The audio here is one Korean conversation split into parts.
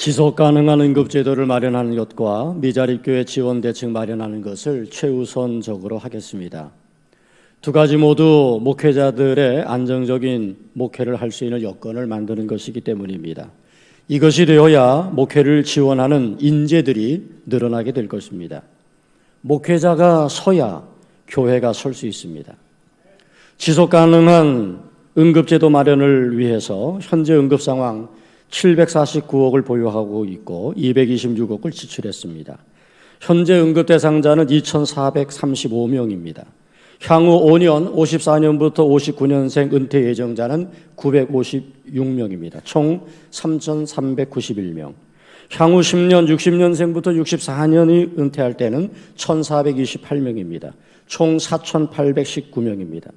지속 가능한 응급제도를 마련하는 것과 미자립교회 지원 대책 마련하는 것을 최우선적으로 하겠습니다. 두 가지 모두 목회자들의 안정적인 목회를 할 수 있는 여건을 만드는 것이기 때문입니다. 이것이 되어야 목회를 지원하는 인재들이 늘어나게 될 것입니다. 목회자가 서야 교회가 설 수 있습니다. 지속 가능한 응급제도 마련을 위해서 현재 응급 상황 749억을 보유하고 있고 226억을 지출했습니다. 현재 응급 대상자는 2,435명입니다. 향후 5년 54년부터 59년생 은퇴 예정자는 956명입니다. 총 3,391명. 향후 10년 60년생부터 64년이 은퇴할 때는 1,428명입니다. 총 4,819명입니다.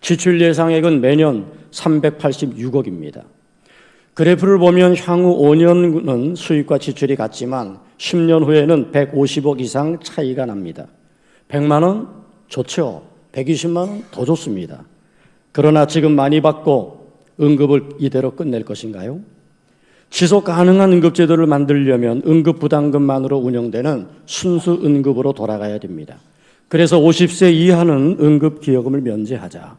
지출 예상액은 매년 386억입니다. 그래프를 보면 향후 5년은 수입과 지출이 같지만 10년 후에는 150억 이상 차이가 납니다. 100만 원 좋죠. 120만 원 더 좋습니다. 그러나 지금 많이 받고 응급을 이대로 끝낼 것인가요? 지속 가능한 응급제도를 만들려면 응급부담금만으로 운영되는 순수 응급으로 돌아가야 됩니다. 그래서 50세 이하는 응급기여금을 면제하자.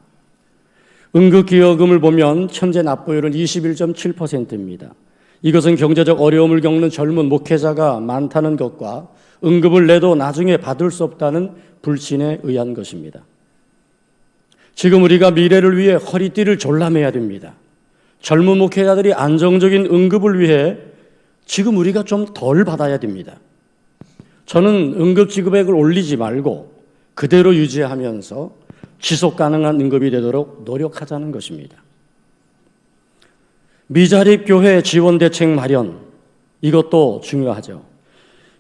응급기여금을 보면 현재 납부율은 21.7%입니다. 이것은 경제적 어려움을 겪는 젊은 목회자가 많다는 것과 응급을 내도 나중에 받을 수 없다는 불신에 의한 것입니다. 지금 우리가 미래를 위해 허리띠를 졸라매야 됩니다. 젊은 목회자들이 안정적인 응급을 위해 지금 우리가 좀 덜 받아야 됩니다. 저는 응급 지급액을 올리지 말고 그대로 유지하면서 지속 가능한 응급이 되도록 노력하자는 것입니다. 미자립 교회 지원 대책 마련 이것도 중요하죠.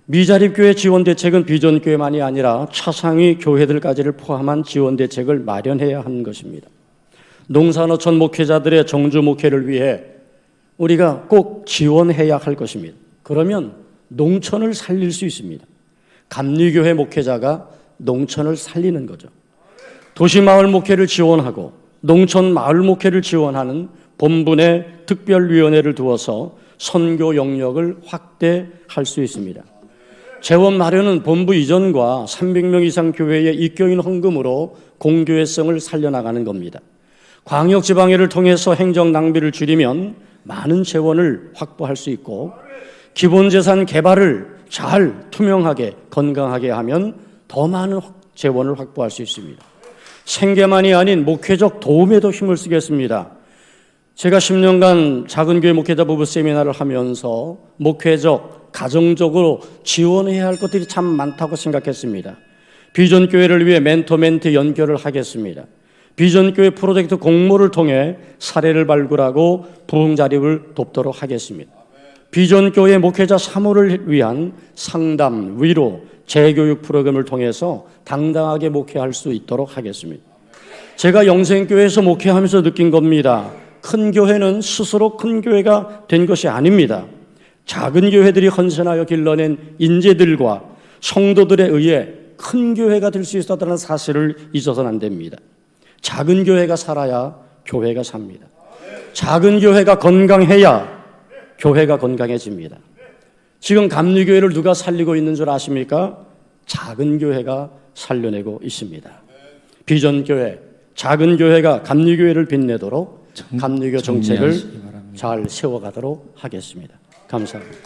미자립 교회 지원 대책은 비전 교회만이 아니라 차상위 교회들까지를 포함한 지원 대책을 마련해야 하는 것입니다. 농산어촌 목회자들의 정주 목회를 위해 우리가 꼭 지원해야 할 것입니다. 그러면 농촌을 살릴 수 있습니다. 감리교회 목회자가 농촌을 살리는 거죠. 도시마을 목회를 지원하고 농촌 마을 목회를 지원하는 본분의 특별위원회를 두어서 선교 영역을 확대할 수 있습니다. 재원 마련은 본부 이전과 300명 이상 교회의 입교인 헌금으로 공교회성을 살려나가는 겁니다. 광역 지방회를 통해서 행정 낭비를 줄이면 많은 재원을 확보할 수 있고 기본 재산 개발을 잘 투명하게 건강하게 하면 더 많은 재원을 확보할 수 있습니다. 생계만이 아닌 목회적 도움에도 힘을 쓰겠습니다. 제가 10년간 작은 교회 목회자 부부 세미나를 하면서 목회적, 가정적으로 지원해야 할 것들이 참 많다고 생각했습니다. 비전 교회를 위해 멘토 멘트 연결을 하겠습니다. 비전 교회 프로젝트 공모를 통해 사례를 발굴하고 부흥 자립을 돕도록 하겠습니다. 비전 교회 목회자 사모를 위한 상담, 위로, 재교육 프로그램을 통해서 당당하게 목회할 수 있도록 하겠습니다. 제가 영생교회에서 목회하면서 느낀 겁니다. 큰 교회는 스스로 큰 교회가 된 것이 아닙니다. 작은 교회들이 헌신하여 길러낸 인재들과 성도들에 의해 큰 교회가 될 수 있었다는 사실을 잊어서는 안 됩니다. 작은 교회가 살아야 교회가 삽니다. 작은 교회가 건강해야 교회가 건강해집니다. 지금 감리교회를 누가 살리고 있는 줄 아십니까? 작은 교회가 살려내고 있습니다. 비전 교회, 작은 교회가 감리교회를 빛내도록 감리교 정책을. 잘 세워가도록 하겠습니다. 감사합니다.